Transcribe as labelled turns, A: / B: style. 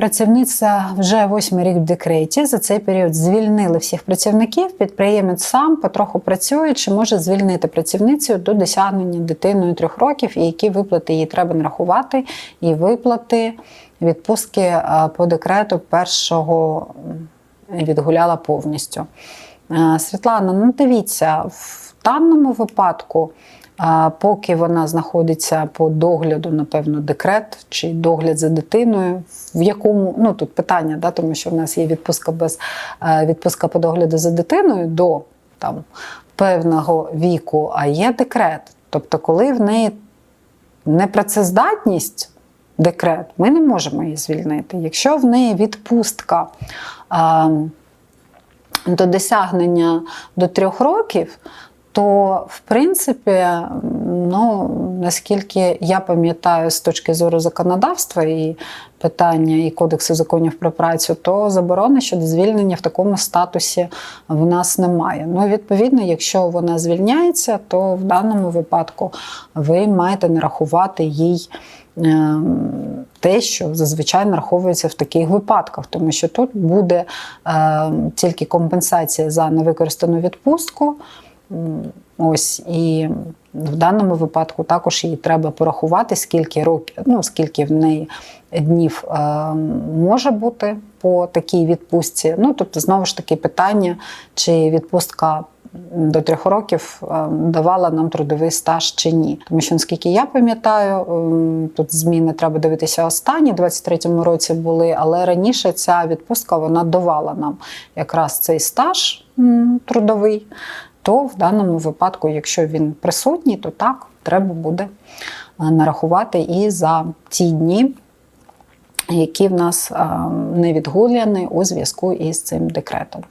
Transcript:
A: Працівниця вже восьмий рік в декреті. За цей період звільнили всіх працівників. Підприємець сам потроху працює, чи може звільнити працівницю до досягнення дитиною трьох років, і які виплати їй треба нарахувати, і виплати відпустки по декрету першого відгуляла повністю. Е, Світлана, ну дивіться, в даному випадку, е, поки вона знаходиться по догляду, напевно, декрет чи догляд за дитиною, в якому ну тут питання, да, тому що в нас є відпустка без е, відпустка по догляду за дитиною до там певного віку, а є декрет. Тобто, коли в неї непрацездатність, декрет, ми не можемо її звільнити. Якщо в неї відпустка. До досягнення до трьох років, то в принципі, ну наскільки я пам'ятаю з точки зору законодавства і питання і кодексу законів про працю, то заборони щодо звільнення в такому статусі в нас немає. Ну, відповідно, якщо вона звільняється, то в даному випадку ви маєте нарахувати їй. ем, Те, що зазвичай нараховується в таких випадках, тому що тут буде е, тільки компенсація за невикористану відпустку. Ось і в даному випадку також їй треба порахувати, скільки років, ну скільки в неї днів е, може бути по такій відпустці. Ну тобто, знову ж таки, питання, чи відпустка до трьох років е, давала нам трудовий стаж чи ні. Тому що, наскільки я пам'ятаю, ем, тут зміни треба дивитися останні, в 23-му році були, але раніше ця відпустка вона давала нам якраз цей стаж трудовий. То в даному випадку, якщо він присутній, то так, треба буде е, нарахувати і за ті дні, які в нас е, не відгуляні у зв'язку із цим декретом.